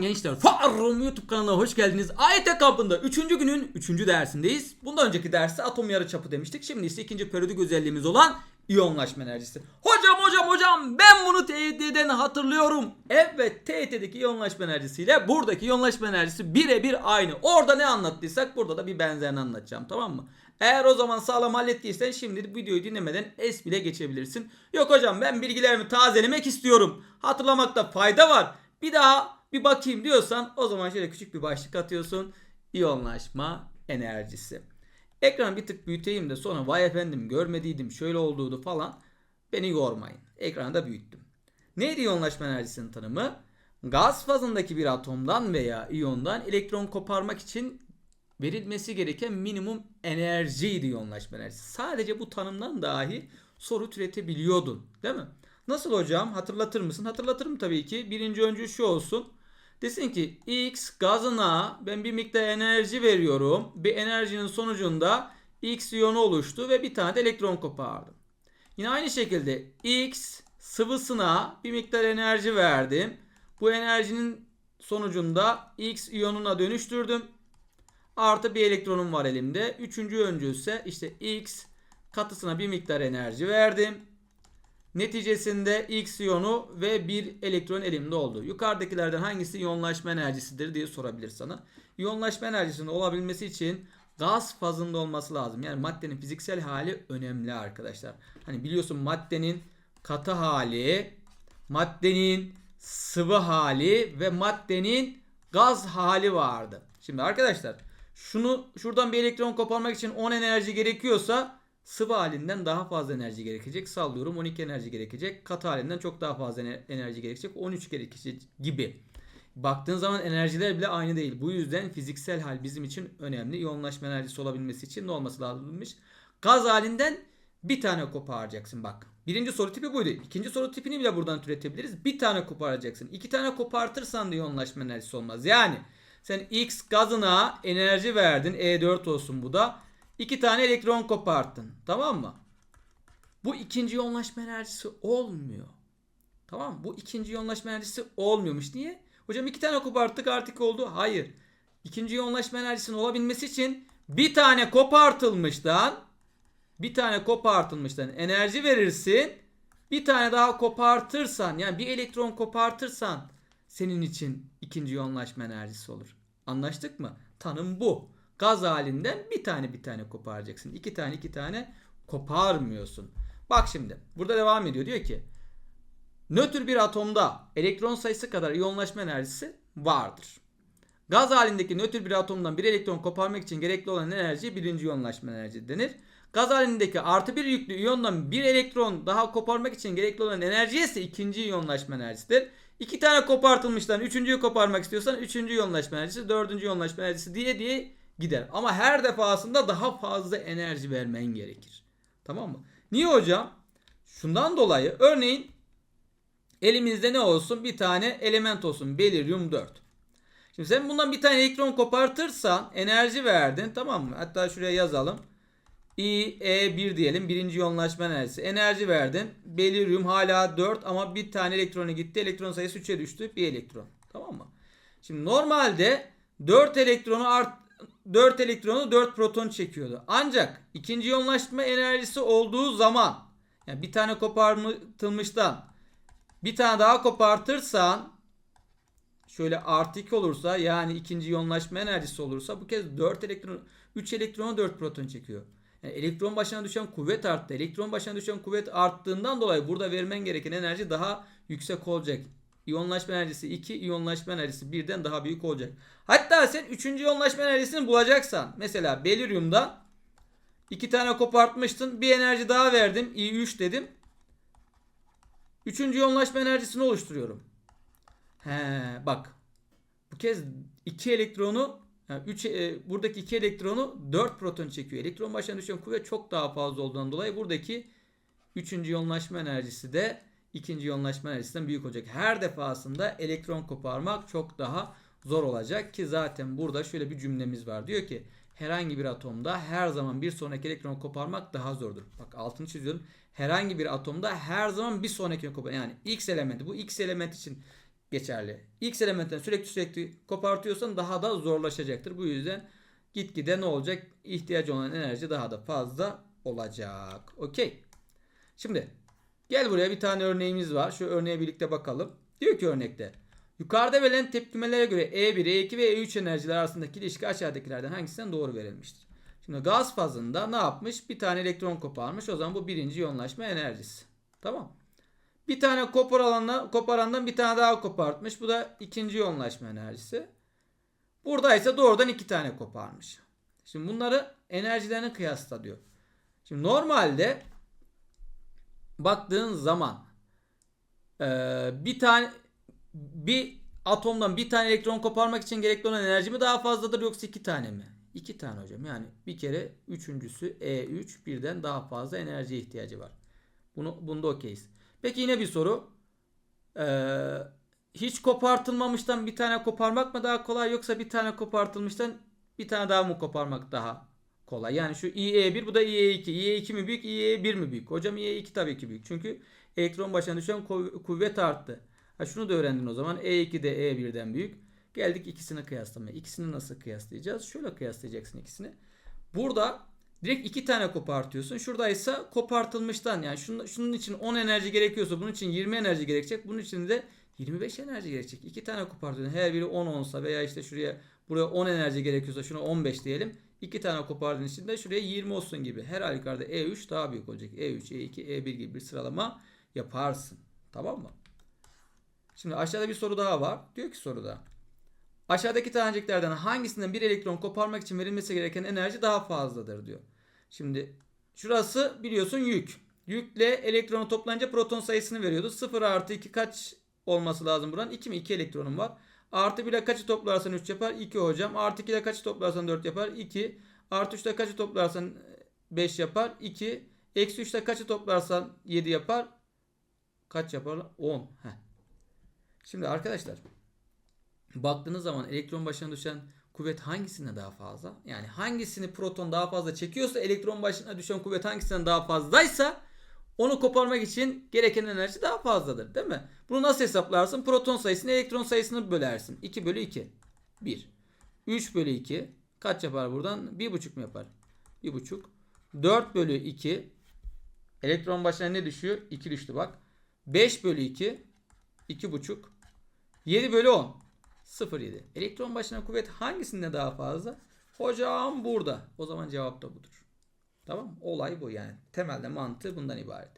Selam gençler. Farrum YouTube kanalına hoş geldiniz. AYT kampında 3. günün 3. dersindeyiz. Bundan önceki derste atom yarıçapı demiştik. Şimdi ise ikinci periyodik özelliğimiz olan iyonlaşma enerjisi. Hocam hocam hocam ben bunu TYT'den hatırlıyorum. Evet TYT'deki iyonlaşma enerjisiyle buradaki iyonlaşma enerjisi birebir aynı. Orada ne anlattıysak burada da bir benzerini anlatacağım tamam mı? Eğer o zaman sağlam hallettiysen şimdi videoyu dinlemeden es bile geçebilirsin. Yok hocam ben bilgilerimi tazelemek istiyorum. Hatırlamakta fayda var. Bir daha bir bakayım diyorsan o zaman şöyle küçük bir başlık atıyorsun. İyonlaşma enerjisi. Ekranı bir tık büyüteyim de sonra vay efendim görmediydim şöyle olduğunu falan beni yormayın. Ekranı da büyüttüm. Neydi iyonlaşma enerjisinin tanımı? Gaz fazındaki bir atomdan veya iyondan elektron koparmak için verilmesi gereken minimum enerjiydi iyonlaşma enerjisi. Sadece bu tanımdan dahi soru türetebiliyordun. Değil mi? Nasıl hocam? Hatırlatır mısın? Hatırlatırım tabii ki. Birinci öncü şu olsun. Desin ki X gazına ben bir miktar enerji veriyorum. Bir enerjinin sonucunda X iyonu oluştu ve bir tane de elektron kopardım. Yine aynı şekilde X sıvısına bir miktar enerji verdim. Bu enerjinin sonucunda X iyonuna dönüştürdüm. Artı bir elektronum var elimde. Üçüncü öncü ise işte X katısına bir miktar enerji verdim. Neticesinde X iyonu ve bir elektron elimde oldu. Yukarıdakilerden hangisi iyonlaşma enerjisidir diye sorabilir sana. İyonlaşma enerjisinin olabilmesi için gaz fazında olması lazım. Yani maddenin fiziksel hali önemli arkadaşlar. Hani biliyorsun maddenin katı hali, maddenin sıvı hali ve maddenin gaz hali vardı. Şimdi arkadaşlar şunu şuradan bir elektron koparmak için 10 enerji gerekiyorsa sıvı halinden daha fazla enerji gerekecek. Sallıyorum 12 enerji gerekecek. Katı halinden çok daha fazla enerji gerekecek. 13 gerekecek gibi. Baktığın zaman enerjiler bile aynı değil. Bu yüzden fiziksel hal bizim için önemli. İyonlaşma enerjisi olabilmesi için ne olması lazımmış? Gaz halinden bir tane koparacaksın bak. Birinci soru tipi buydu. İkinci soru tipini bile buradan türetebiliriz. Bir tane koparacaksın. İki tane kopartırsan da iyonlaşma enerjisi olmaz. Yani sen X gazına enerji verdin. E4 olsun bu da. İki tane elektron koparttın. Tamam mı? Bu ikinci iyonlaşma enerjisi olmuyor. Tamam mı? Bu ikinci iyonlaşma enerjisi olmuyormuş. Niye? Hocam iki tane koparttık artık oldu. Hayır. İkinci iyonlaşma enerjisinin olabilmesi için bir tane kopartılmıştan bir tane kopartılmıştan enerji verirsin. Bir tane daha kopartırsan yani bir elektron kopartırsan senin için ikinci iyonlaşma enerjisi olur. Anlaştık mı? Tanım bu. Gaz halinden bir tane bir tane koparacaksın. İki tane iki tane koparmıyorsun. Bak şimdi burada devam ediyor. Diyor ki nötr bir atomda elektron sayısı kadar iyonlaşma enerjisi vardır. Gaz halindeki nötr bir atomdan bir elektron koparmak için gerekli olan enerji birinci iyonlaşma enerjisi denir. Gaz halindeki artı bir yüklü iyondan bir elektron daha koparmak için gerekli olan enerji ise ikinci iyonlaşma enerjisidir. İki tane kopartılmıştan üçüncüyü koparmak istiyorsan üçüncü iyonlaşma enerjisi, dördüncü iyonlaşma enerjisi diye diye gider. Ama her defasında daha fazla enerji vermen gerekir. Tamam mı? Niye hocam? Şundan dolayı örneğin elimizde ne olsun? Bir tane element olsun. Beliryum 4. Şimdi sen bundan bir tane elektron kopartırsan enerji verdin. Tamam mı? Hatta şuraya yazalım. I, E1 diyelim. Birinci yoğunlaşma enerjisi. Enerji verdin. Beliryum hala 4 ama bir tane elektronu gitti. Elektron sayısı 3'e düştü. Bir elektron. Tamam mı? Şimdi normalde 4 elektronu art 4 elektronu 4 proton çekiyordu. Ancak ikinci yoğunlaşma enerjisi olduğu zaman yani bir tane kopartılmıştan bir tane daha kopartırsan şöyle artı 2 olursa yani ikinci yoğunlaşma enerjisi olursa bu kez 4 elektron 3 elektronu 4 proton çekiyor. Yani elektron başına düşen kuvvet arttı. Elektron başına düşen kuvvet arttığından dolayı burada vermen gereken enerji daha yüksek olacak. İyonlaşma enerjisi 2, iyonlaşma enerjisi 1'den daha büyük olacak. Hatta sen 3. iyonlaşma enerjisini bulacaksan mesela beliryumda 2 tane kopartmıştın. Bir enerji daha verdim. I3 dedim. 3. iyonlaşma enerjisini oluşturuyorum. He bak. Bu kez 2 elektronu yani 3 e, buradaki 2 elektronu 4 proton çekiyor. Elektron başına düşen kuvvet çok daha fazla olduğundan dolayı buradaki 3. iyonlaşma enerjisi de ikinci iyonlaşma enerjisinden büyük olacak. Her defasında elektron koparmak çok daha zor olacak ki zaten burada şöyle bir cümlemiz var. Diyor ki herhangi bir atomda her zaman bir sonraki elektron koparmak daha zordur. Bak altını çiziyorum. Herhangi bir atomda her zaman bir sonraki koparmak. Yani X elementi bu X element için geçerli. X elementten sürekli sürekli kopartıyorsan daha da zorlaşacaktır. Bu yüzden gitgide ne olacak? İhtiyacı olan enerji daha da fazla olacak. Okey. Şimdi gel buraya bir tane örneğimiz var. Şu örneğe birlikte bakalım. Diyor ki örnekte. Yukarıda verilen tepkimelere göre E1, E2 ve E3 enerjiler arasındaki ilişki aşağıdakilerden hangisinden doğru verilmiştir? Şimdi gaz fazında ne yapmış? Bir tane elektron koparmış. O zaman bu birinci yoğunlaşma enerjisi. Tamam. Bir tane koparandan, koparandan bir tane daha kopartmış. Bu da ikinci yoğunlaşma enerjisi. Burada ise doğrudan iki tane koparmış. Şimdi bunları enerjilerini kıyasla diyor. Şimdi normalde baktığın zaman bir tane bir atomdan bir tane elektron koparmak için gerekli olan enerji mi daha fazladır yoksa iki tane mi? İki tane hocam. Yani bir kere üçüncüsü E3 birden daha fazla enerjiye ihtiyacı var. Bunu bunda okeyiz. Peki yine bir soru. Ee, hiç kopartılmamıştan bir tane koparmak mı daha kolay yoksa bir tane kopartılmıştan bir tane daha mı koparmak daha kolay? Yani şu IE1 bu da IE2. IE2 mi büyük IE1 mi büyük? Hocam IE2 tabii ki büyük. Çünkü elektron başına düşen kuv- kuvvet arttı. Ha şunu da öğrendin o zaman. E2 de E1'den büyük. Geldik ikisini kıyaslamaya. İkisini nasıl kıyaslayacağız? Şöyle kıyaslayacaksın ikisini. Burada direkt iki tane kopartıyorsun. Şurada ise kopartılmıştan yani şunun, şunun için 10 enerji gerekiyorsa bunun için 20 enerji gerekecek. Bunun için de 25 enerji gerekecek. İki tane kopartıyorsun. Her biri 10 olsa veya işte şuraya buraya 10 enerji gerekiyorsa şuna 15 diyelim. İki tane kopardığın için de şuraya 20 olsun gibi. Her halükarda E3 daha büyük olacak. E E3, E2, E1 gibi bir sıralama yaparsın. Tamam mı? Şimdi aşağıda bir soru daha var. Diyor ki soruda. Aşağıdaki taneciklerden hangisinden bir elektron koparmak için verilmesi gereken enerji daha fazladır diyor. Şimdi şurası biliyorsun yük. Yükle elektronu toplanınca proton sayısını veriyordu. 0 artı 2 kaç olması lazım buranın? 2 mi? 2 elektronum var. Artı 1 ile kaçı toplarsan 3 yapar? 2 hocam. Artı 2 ile kaçı toplarsan 4 yapar? 2. Artı 3 ile kaçı toplarsan 5 yapar? 2. Eksi 3 ile kaçı toplarsan 7 yapar? Kaç yapar? 10. Heh. Şimdi arkadaşlar baktığınız zaman elektron başına düşen kuvvet hangisine daha fazla? Yani hangisini proton daha fazla çekiyorsa elektron başına düşen kuvvet hangisinden daha fazlaysa onu koparmak için gereken enerji daha fazladır değil mi? Bunu nasıl hesaplarsın? Proton sayısını elektron sayısını bölersin. 2 bölü 2. 1. 3 bölü 2. Kaç yapar buradan? 1,5 mu yapar? 1,5. 4 bölü 2. Elektron başına ne düşüyor? 2 düştü bak. 5 bölü 2. 2,5. 7 bölü 10. 0,7. Elektron başına kuvvet hangisinde daha fazla? Hocam burada. O zaman cevap da budur. Tamam? Olay bu yani. Temelde mantığı bundan ibaret.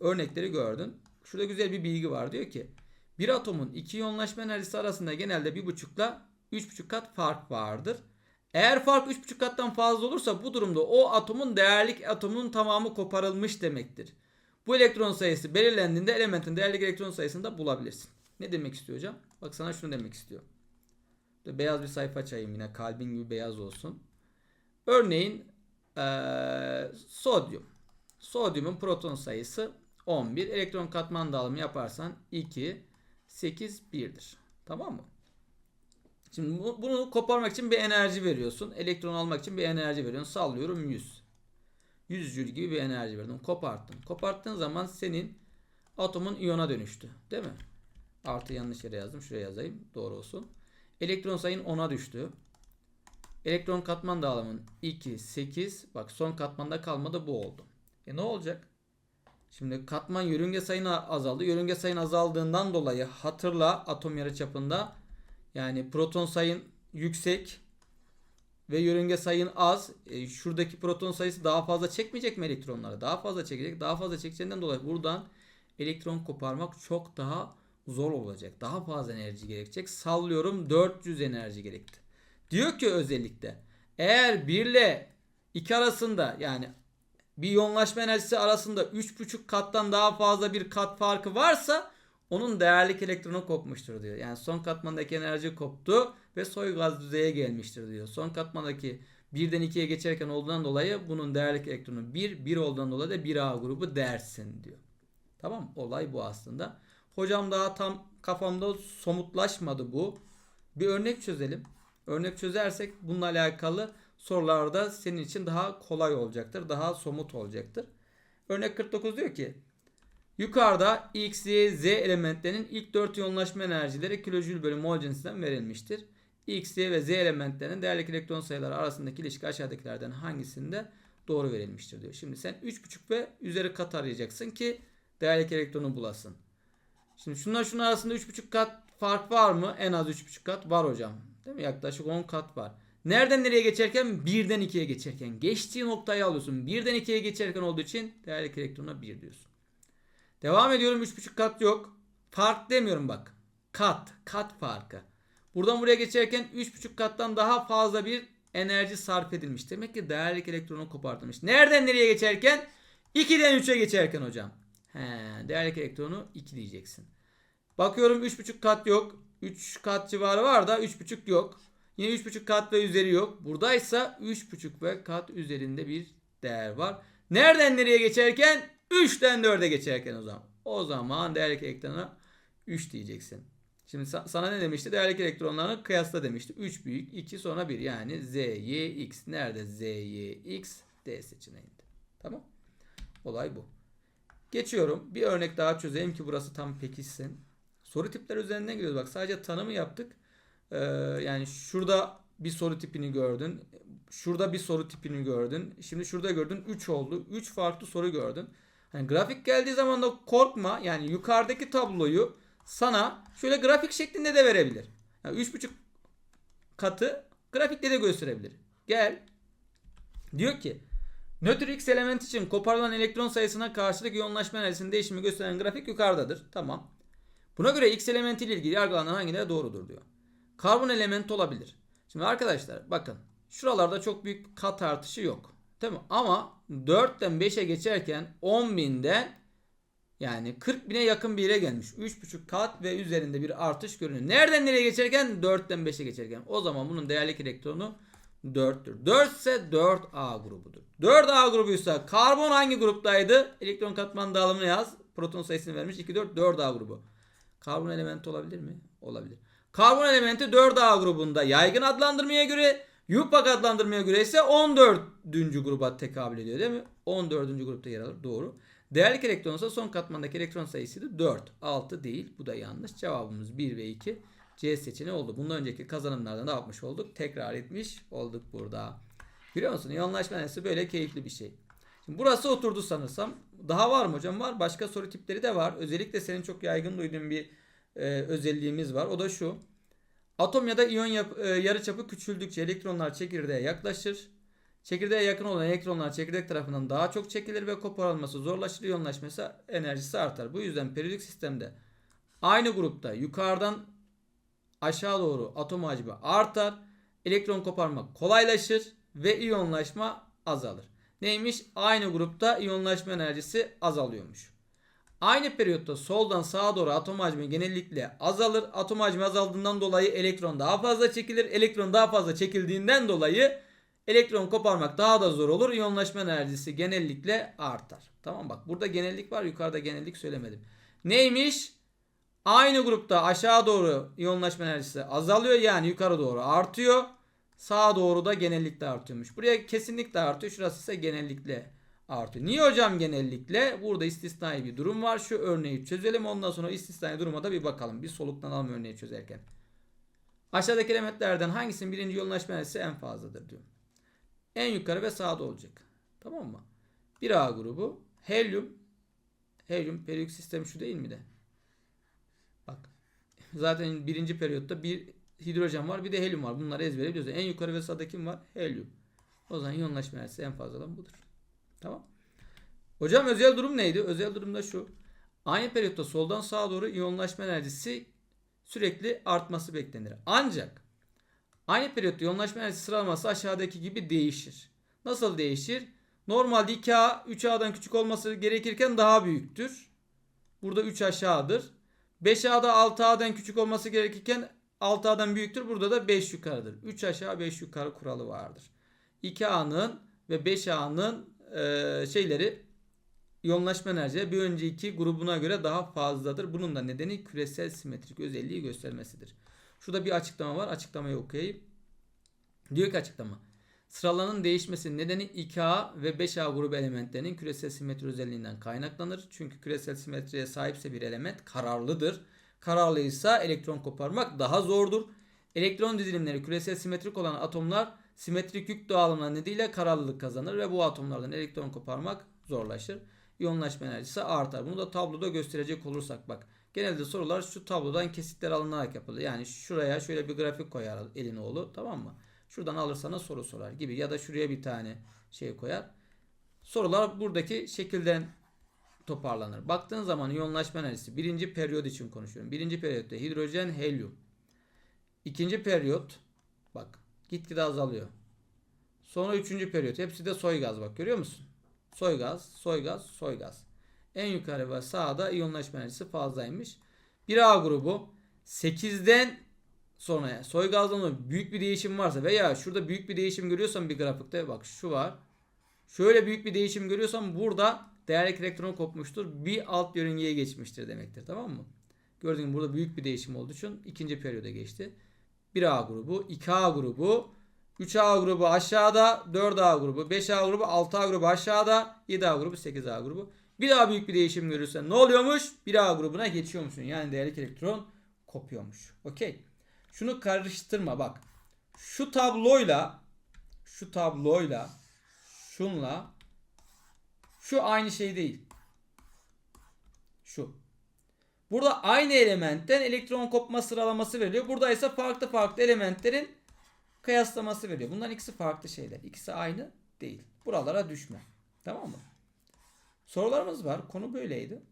Örnekleri gördün. Şurada güzel bir bilgi var. Diyor ki bir atomun iki iyonlaşma enerjisi arasında genelde 1,5 ile 3,5 kat fark vardır. Eğer fark 3,5 kattan fazla olursa bu durumda o atomun değerlik atomunun tamamı koparılmış demektir. Bu elektron sayısı belirlendiğinde elementin değerlik elektron sayısını da bulabilirsin. Ne demek istiyor hocam? Bak sana şunu demek istiyor. Beyaz bir sayfa açayım yine kalbin gibi beyaz olsun. Örneğin eee, sodyum. Sodyumun proton sayısı 11. Elektron katman dağılımı yaparsan 2, 8, 1'dir. Tamam mı? Şimdi bu- bunu koparmak için bir enerji veriyorsun. Elektron almak için bir enerji veriyorsun. Sallıyorum 100. 100 jül gibi bir enerji verdin. Koparttın. Koparttığın zaman senin atomun iyona dönüştü. Değil mi? Artı yanlış yere yazdım. Şuraya yazayım. Doğru olsun. Elektron sayın 10'a düştü. Elektron katman dağılımın 2, 8. Bak son katmanda kalmadı bu oldu. E ne olacak? Şimdi katman yörünge sayın azaldı. Yörünge sayın azaldığından dolayı hatırla atom yarıçapında yani proton sayın yüksek ve yörünge sayın az. E, şuradaki proton sayısı daha fazla çekmeyecek mi elektronları? Daha fazla çekecek. Daha fazla çekeceğinden dolayı buradan elektron koparmak çok daha zor olacak. Daha fazla enerji gerekecek. Sallıyorum 400 enerji gerekti. Diyor ki özellikle eğer 1 ile 2 arasında yani bir yoğunlaşma enerjisi arasında 3,5 kattan daha fazla bir kat farkı varsa onun değerlik elektronu kopmuştur diyor. Yani son katmandaki enerji koptu ve soy gaz düzeye gelmiştir diyor. Son katmandaki 1'den 2'ye geçerken olduğundan dolayı bunun değerlik elektronu 1, 1 olduğundan dolayı da 1A grubu dersin diyor. Tamam? Olay bu aslında. Hocam daha tam kafamda somutlaşmadı bu. Bir örnek çözelim. Örnek çözersek bununla alakalı sorularda senin için daha kolay olacaktır. Daha somut olacaktır. Örnek 49 diyor ki Yukarıda X, Y, Z elementlerinin ilk 4 iyonlaşma enerjileri kilojül bölü mol cinsinden verilmiştir. X, Y ve Z elementlerinin değerli elektron sayıları arasındaki ilişki aşağıdakilerden hangisinde doğru verilmiştir diyor. Şimdi sen 3,5 ve üzeri kat arayacaksın ki değerli elektronu bulasın. Şimdi şunlar şunun arasında 3,5 kat fark var mı? En az 3,5 kat var hocam. Değil mi? Yaklaşık 10 kat var. Nereden nereye geçerken? 1'den 2'ye geçerken. Geçtiği noktayı alıyorsun. 1'den 2'ye geçerken olduğu için değerli elektrona 1 diyorsun. Devam ediyorum. 3,5 kat yok. Fark demiyorum bak. Kat. Kat farkı. Buradan buraya geçerken 3,5 kattan daha fazla bir enerji sarf edilmiş. Demek ki değerli elektronu kopartılmış. Nereden nereye geçerken? 2'den 3'e geçerken hocam. He, değerli elektronu 2 diyeceksin. Bakıyorum 3,5 kat yok. 3 kat civarı var da 3,5 yok. Yine 3,5 kat ve üzeri yok. Buradaysa 3,5 ve kat üzerinde bir değer var. Nereden nereye geçerken? 3'ten 4'e geçerken o zaman. O zaman değerli elektrona 3 diyeceksin. Şimdi sa- sana ne demişti? Değerli elektronlarını kıyasla demişti. 3 büyük 2 sonra 1 yani Z, Y, X. Nerede Z, Y, X? D seçeneğinde. Tamam. Olay bu. Geçiyorum. Bir örnek daha çözeyim ki burası tam pekişsin. Soru tipleri üzerinden gidiyoruz. Bak sadece tanımı yaptık. Ee, yani şurada bir soru tipini gördün. Şurada bir soru tipini gördün. Şimdi şurada gördün 3 oldu. 3 farklı soru gördün. Hani grafik geldiği zaman da korkma. Yani yukarıdaki tabloyu sana şöyle grafik şeklinde de verebilir. Yani 3,5 katı grafikte de gösterebilir. Gel. Diyor ki nötr X element için koparılan elektron sayısına karşılık iyonlaşma enerjisinin değişimi gösteren grafik yukarıdadır. Tamam. Buna göre X elementi ile ilgili yargılanan hangileri doğrudur diyor. Karbon elementi olabilir. Şimdi arkadaşlar bakın şuralarda çok büyük kat artışı yok. Değil mi? Ama 4'ten 5'e geçerken 10.000'den yani 40 bine yakın bir yere gelmiş. 3,5 kat ve üzerinde bir artış görünüyor. Nereden nereye geçerken? 4'ten 5'e geçerken. O zaman bunun değerli elektronu 4'tür. 4 ise 4A grubudur. 4A grubuysa karbon hangi gruptaydı? Elektron katman dağılımını yaz. Proton sayısını vermiş. 2, 4, 4A grubu. Karbon elementi olabilir mi? Olabilir. Karbon elementi 4A grubunda yaygın adlandırmaya göre Yupak adlandırmaya göre ise 14. gruba tekabül ediyor değil mi? 14. grupta yer alır. Doğru. Değerli elektron ise son katmandaki elektron sayısıydı 4. 6 değil. Bu da yanlış. Cevabımız 1 ve 2. C seçeneği oldu. Bundan önceki kazanımlarda ne yapmış olduk? Tekrar etmiş olduk burada. Biliyor musun? İyonlaşma enerjisi böyle keyifli bir şey. Şimdi burası oturdu sanırsam. Daha var mı hocam? Var. Başka soru tipleri de var. Özellikle senin çok yaygın duyduğun bir e, özelliğimiz var. O da şu. Atom ya da iyon yap, e, yarıçapı küçüldükçe elektronlar çekirdeğe yaklaşır. Çekirdeğe yakın olan elektronlar çekirdek tarafından daha çok çekilir ve koparılması zorlaşır. İyonlaşması enerjisi artar. Bu yüzden periyodik sistemde aynı grupta yukarıdan aşağı doğru atom hacmi artar. Elektron koparmak kolaylaşır ve iyonlaşma azalır. Neymiş? Aynı grupta iyonlaşma enerjisi azalıyormuş. Aynı periyotta soldan sağa doğru atom hacmi genellikle azalır. Atom hacmi azaldığından dolayı elektron daha fazla çekilir. Elektron daha fazla çekildiğinden dolayı elektron koparmak daha da zor olur. İyonlaşma enerjisi genellikle artar. Tamam bak burada genellik var yukarıda genellik söylemedim. Neymiş? Aynı grupta aşağı doğru iyonlaşma enerjisi azalıyor yani yukarı doğru artıyor. Sağa doğru da genellikle artıyormuş. Buraya kesinlikle artıyor. Şurası ise genellikle artıyor. Niye hocam genellikle? Burada istisnai bir durum var. Şu örneği çözelim. Ondan sonra istisnai duruma da bir bakalım. Bir soluklanalım örneği çözerken. Aşağıdaki elementlerden hangisinin birinci yoğunlaşma enerjisi en fazladır diyor. En yukarı ve sağda olacak. Tamam mı? 1A grubu. Helyum. Helyum periyodik sistem şu değil mi de? Bak. Zaten birinci periyotta bir hidrojen var bir de helyum var. Bunları ezbere biliyoruz. En yukarı ve sağda kim var? Helyum. O zaman iyonlaşma enerjisi en fazla olan budur. Tamam. Hocam özel durum neydi? Özel durumda şu. Aynı periyotta soldan sağa doğru iyonlaşma enerjisi sürekli artması beklenir. Ancak aynı periyotta iyonlaşma enerjisi sıralaması aşağıdaki gibi değişir. Nasıl değişir? Normalde 2A 3A'dan küçük olması gerekirken daha büyüktür. Burada 3 aşağıdır. 5A'da 6A'dan küçük olması gerekirken 6A'dan büyüktür. Burada da 5 yukarıdır. 3 aşağı 5 yukarı kuralı vardır. 2A'nın ve 5A'nın e, şeyleri iyonlaşma enerjileri bir önceki grubuna göre daha fazladır. Bunun da nedeni küresel simetrik özelliği göstermesidir. Şurada bir açıklama var. Açıklamayı okuyayım. Diyor ki açıklama. Sıralanın değişmesinin nedeni 2A ve 5A grubu elementlerinin küresel simetri özelliğinden kaynaklanır. Çünkü küresel simetriye sahipse bir element kararlıdır. Kararlıysa elektron koparmak daha zordur. Elektron dizilimleri küresel simetrik olan atomlar simetrik yük dağılımları nedeniyle kararlılık kazanır ve bu atomlardan elektron koparmak zorlaşır. İyonlaşma enerjisi artar. Bunu da tabloda gösterecek olursak bak. Genelde sorular şu tablodan kesitler alınarak yapılır. Yani şuraya şöyle bir grafik koyar elin oğlu tamam mı? Şuradan alırsana soru sorar gibi ya da şuraya bir tane şey koyar. Sorular buradaki şekilden toparlanır. Baktığın zaman iyonlaşma enerjisi birinci periyot için konuşuyorum. Birinci periyotta hidrojen, helyum. İkinci periyot bak gitgide azalıyor. Sonra üçüncü periyot. Hepsi de soy gaz bak görüyor musun? Soy gaz, soy gaz, soy gaz. En yukarı ve sağda iyonlaşma enerjisi fazlaymış. 1A grubu 8'den sonraya soy gazlanma büyük bir değişim varsa veya şurada büyük bir değişim görüyorsan bir grafikte bak şu var. Şöyle büyük bir değişim görüyorsan burada değerlik elektron kopmuştur. Bir alt yörüngeye geçmiştir demektir. Tamam mı? Gördüğün gibi burada büyük bir değişim olduğu için ikinci periyoda geçti. 1A grubu, 2A grubu, 3A grubu aşağıda, 4A grubu, 5A grubu, 6A grubu aşağıda, 7A grubu, 8A grubu. Bir daha büyük bir değişim görürsen ne oluyormuş? 1A grubuna geçiyormuşsun. Yani değerlik elektron kopuyormuş. Okey. Şunu karıştırma bak. Şu tabloyla şu tabloyla şunla şu aynı şey değil. Şu. Burada aynı elementten elektron kopma sıralaması veriliyor. Burada ise farklı farklı elementlerin kıyaslaması veriyor. Bunların ikisi farklı şeyler. İkisi aynı değil. Buralara düşme. Tamam mı? Sorularımız var. Konu böyleydi.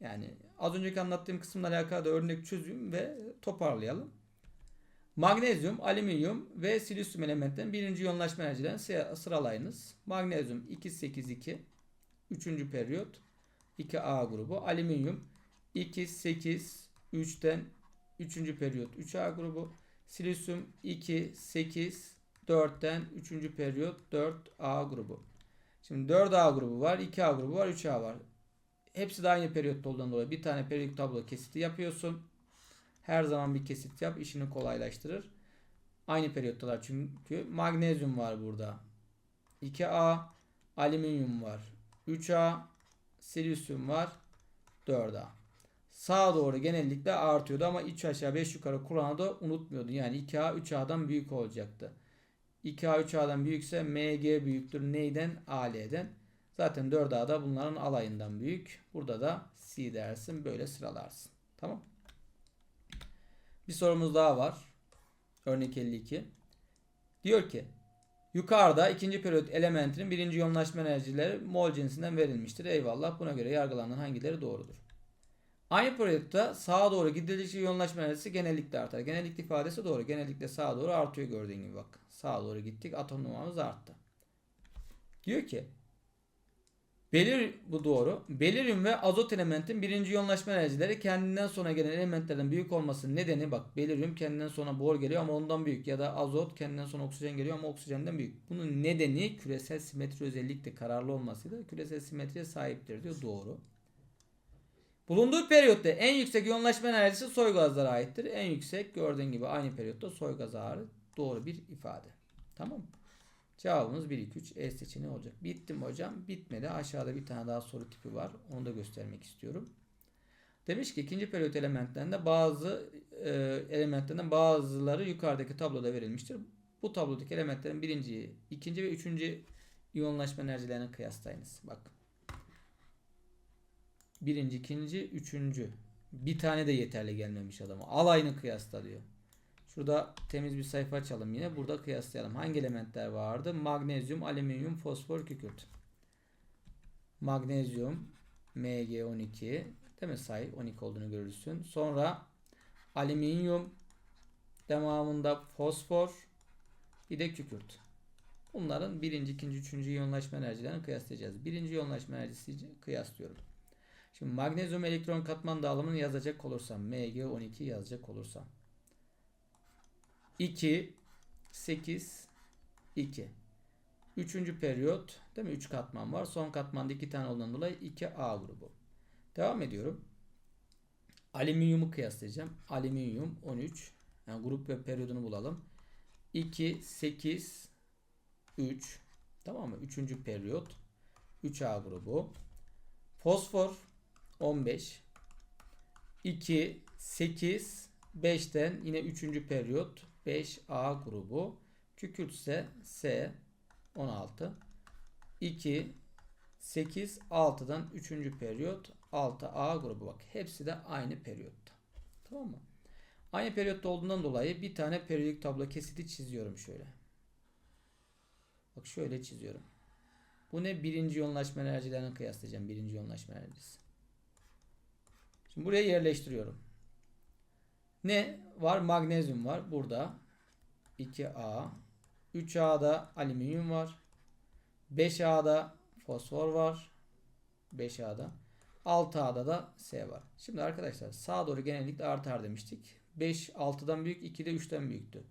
Yani az önceki anlattığım kısımla alakalı da örnek çözüm ve toparlayalım. Magnezyum, alüminyum ve silisyum elementlerin birinci yoğunlaşma enerjilerini sıra- sıralayınız. Magnezyum 282 3. periyot 2A grubu. Alüminyum 2 8 3'ten 3. periyot 3A grubu. Silisyum 2 8 4'ten 3. periyot 4A grubu. Şimdi 4A grubu var, 2A grubu var, 3A var. Hepsi de aynı periyotta olduğundan dolayı bir tane periyodik tablo kesiti yapıyorsun. Her zaman bir kesit yap işini kolaylaştırır. Aynı periyottalar çünkü magnezyum var burada. 2A, alüminyum var. 3A, silisyum var. 4A. Sağa doğru genellikle artıyordu ama 3 aşağı 5 yukarı Kur'an'ı da unutmuyordu. Yani 2A 3A'dan büyük olacaktı. 2A 3A'dan büyükse MG büyüktür. Neyden? AL'den. Zaten 4A da bunların alayından büyük. Burada da C dersin. Böyle sıralarsın. Tamam. Bir sorumuz daha var. Örnek 52. Diyor ki yukarıda ikinci periyot elementinin birinci yoğunlaşma enerjileri mol cinsinden verilmiştir. Eyvallah. Buna göre yargılanan hangileri doğrudur? Aynı periyotta sağa doğru gidildikçe yoğunlaşma enerjisi genellikle artar. Genellikle ifadesi doğru. Genellikle sağa doğru artıyor gördüğün gibi bak. Sağa doğru gittik. Atom numaramız arttı. Diyor ki Belir bu doğru. Beliryum ve azot elementin birinci yoğunlaşma enerjileri kendinden sonra gelen elementlerden büyük olmasının nedeni bak beliryum kendinden sonra bor geliyor ama ondan büyük ya da azot kendinden sonra oksijen geliyor ama oksijenden büyük. Bunun nedeni küresel simetri özellikle kararlı olmasıyla küresel simetriye sahiptir diyor. Doğru. Bulunduğu periyotta en yüksek yoğunlaşma enerjisi soy gazlara aittir. En yüksek gördüğün gibi aynı periyotta soy gazı ağrı. Doğru bir ifade. Tamam mı? Cevabımız 1, 2, 3 E seçeneği olacak. Bitti mi hocam? Bitmedi. Aşağıda bir tane daha soru tipi var. Onu da göstermek istiyorum. Demiş ki ikinci periyot elementlerinde bazı e, elementlerden bazıları yukarıdaki tabloda verilmiştir. Bu tablodaki elementlerin birinci, ikinci ve üçüncü iyonlaşma enerjilerini kıyaslayınız. Bak. Birinci, ikinci, üçüncü. Bir tane de yeterli gelmemiş adama. Alayını kıyasla diyor. Şurada temiz bir sayfa açalım yine. Burada kıyaslayalım. Hangi elementler vardı? Magnezyum, alüminyum, fosfor, kükürt. Magnezyum Mg12 değil mi say 12 olduğunu görürsün. Sonra alüminyum devamında fosfor bir de kükürt. Bunların birinci, ikinci, üçüncü iyonlaşma enerjilerini kıyaslayacağız. Birinci iyonlaşma enerjisi kıyaslıyorum. Şimdi magnezyum elektron katman dağılımını yazacak olursam Mg12 yazacak olursam 2 8 2 Üçüncü periyot değil mi? 3 katman var. Son katmanda 2 tane olduğundan dolayı 2A grubu. Devam ediyorum. Alüminyumu kıyaslayacağım. Alüminyum 13. Yani grup ve periyodunu bulalım. 2 8 3 tamam mı? Üçüncü periyot 3A grubu. Fosfor 15 2 8 5'ten yine üçüncü periyot 5A grubu. Kükürt S 16 2 8 6'dan 3. periyot 6A grubu bak. Hepsi de aynı periyotta. Tamam mı? Aynı periyotta olduğundan dolayı bir tane periyodik tablo kesiti çiziyorum şöyle. Bak şöyle çiziyorum. Bu ne? Birinci yoğunlaşma enerjilerini kıyaslayacağım. Birinci yoğunlaşma enerjisi. Şimdi buraya yerleştiriyorum. Ne var? Magnezyum var. Burada 2A. 3A'da alüminyum var. 5A'da fosfor var. 5A'da. 6A'da da S var. Şimdi arkadaşlar sağa doğru genellikle artar demiştik. 5 6'dan büyük, 2 de 3'ten büyüktü.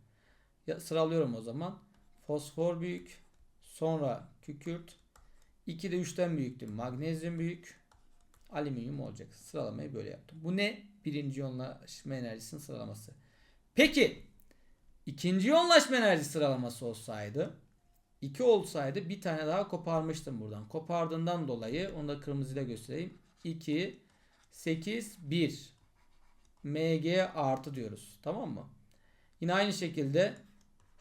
Ya, sıralıyorum o zaman. Fosfor büyük. Sonra kükürt. 2 de 3'ten büyüktü. Magnezyum büyük. Alüminyum olacak. Sıralamayı böyle yaptım. Bu ne? Birinci yoğunlaşma enerjisinin sıralaması. Peki ikinci yoğunlaşma enerji sıralaması olsaydı 2 olsaydı bir tane daha koparmıştım buradan. Kopardığından dolayı onu da kırmızıyla göstereyim. 2 8 1 Mg artı diyoruz. Tamam mı? Yine aynı şekilde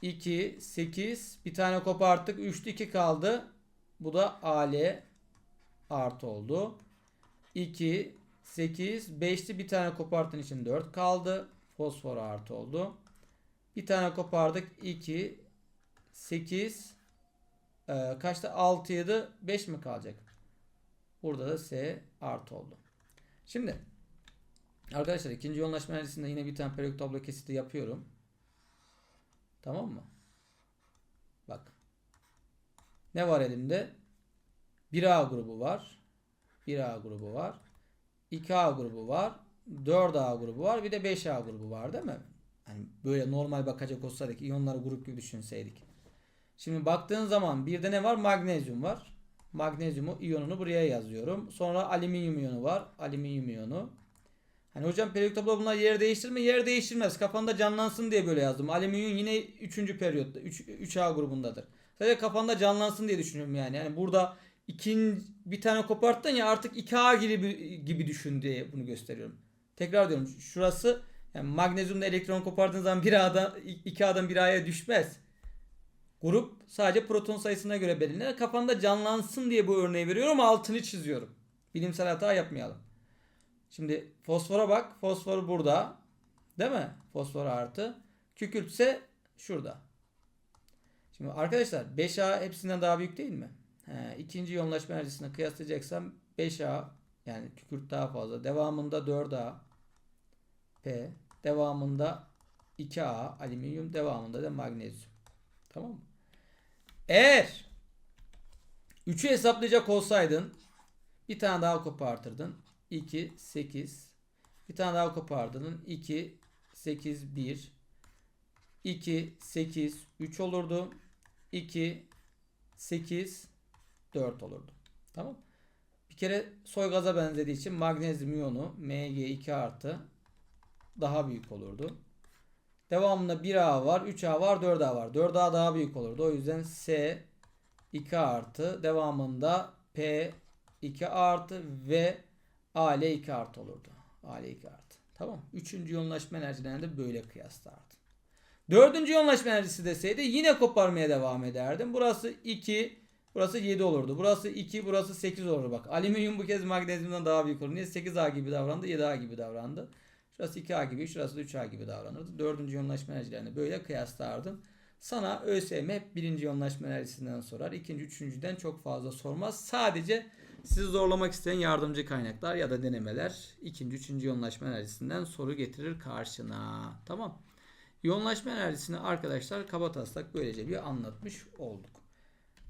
2 8 bir tane koparttık. 3'te 2 kaldı. Bu da Al artı oldu. 2 8 5'ti bir tane koparttığın için 4 kaldı. Fosfor artı oldu. Bir tane kopardık. 2 8 e, kaçta 6 7 5 mi kalacak? Burada da S artı oldu. Şimdi arkadaşlar ikinci yoğunlaşma enerjisinde yine bir tane periyodik tablo kesiti yapıyorum. Tamam mı? Bak. Ne var elimde? 1A grubu var. 1A grubu var. 2A grubu var. 4A grubu var. Bir de 5A grubu var değil mi? Hani böyle normal bakacak olsaydık iyonları grup gibi düşünseydik. Şimdi baktığın zaman bir de ne var? Magnezyum var. Magnezyumu iyonunu buraya yazıyorum. Sonra alüminyum iyonu var. Alüminyum iyonu. Hani hocam periyodik tablo bunlar yer değiştirir mi? Yer değiştirmez. Kafanda canlansın diye böyle yazdım. Alüminyum yine 3. periyotta. 3, 3A grubundadır. Sadece kafanda canlansın diye düşünüyorum yani. Yani burada ikinci bir tane koparttın ya artık 2A gibi gibi düşün diye bunu gösteriyorum. Tekrar diyorum şurası yani magnezyumda elektron kopardığın zaman 1A'dan 2A'dan 1A'ya düşmez. Grup sadece proton sayısına göre belirlenir. Kafanda canlansın diye bu örneği veriyorum altını çiziyorum. Bilimsel hata yapmayalım. Şimdi fosfora bak. Fosfor burada. Değil mi? Fosfor artı. Kükürt şurada. Şimdi arkadaşlar 5A hepsinden daha büyük değil mi? He, ikinci yoğunlaşma enerjisine kıyaslayacaksam 5A yani kükürt daha fazla. Devamında 4A P devamında 2A alüminyum devamında da magnezyum. Tamam mı? Eğer 3'ü hesaplayacak olsaydın bir tane daha kopartırdın. 2 8 bir tane daha kopardın. 2 8 1 2 8 3 olurdu. 2 8 4 olurdu. Tamam. Bir kere soy gaza benzediği için magnezyum iyonu Mg2 artı daha büyük olurdu. Devamında 1A var, 3A var, 4A var. 4A daha büyük olurdu. O yüzden S 2 artı devamında P 2 artı ve AL 2 artı olurdu. AL 2 artı. Tamam. Üçüncü yoğunlaşma enerjilerini de böyle kıyaslardım. Dördüncü yoğunlaşma enerjisi deseydi yine koparmaya devam ederdim. Burası 2, burası 7 olurdu. Burası 2, burası 8 olurdu. Bak alüminyum bu kez magnezyumdan daha büyük olur. Niye 8A gibi davrandı, 7A gibi davrandı. Şurası 2A gibi, şurası da 3A gibi davranırdı. Dördüncü yoğunlaşma enerjilerini böyle kıyaslardım. Sana ÖSYM hep birinci yoğunlaşma enerjisinden sorar. İkinci, üçüncüden çok fazla sormaz. Sadece sizi zorlamak isteyen yardımcı kaynaklar ya da denemeler ikinci, üçüncü yoğunlaşma enerjisinden soru getirir karşına. Tamam. Yoğunlaşma enerjisini arkadaşlar kabataslak böylece bir anlatmış olduk.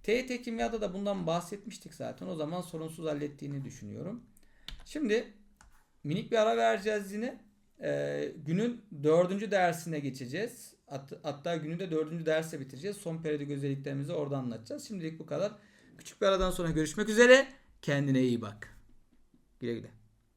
TET kimyada da bundan bahsetmiştik zaten. O zaman sorunsuz hallettiğini düşünüyorum. Şimdi minik bir ara vereceğiz yine. Ee, günün dördüncü dersine geçeceğiz. Hat- hatta günü de dördüncü derse bitireceğiz. Son periyodik özelliklerimizi orada anlatacağız. Şimdilik bu kadar. Küçük bir aradan sonra görüşmek üzere. Kendine iyi bak. Güle güle.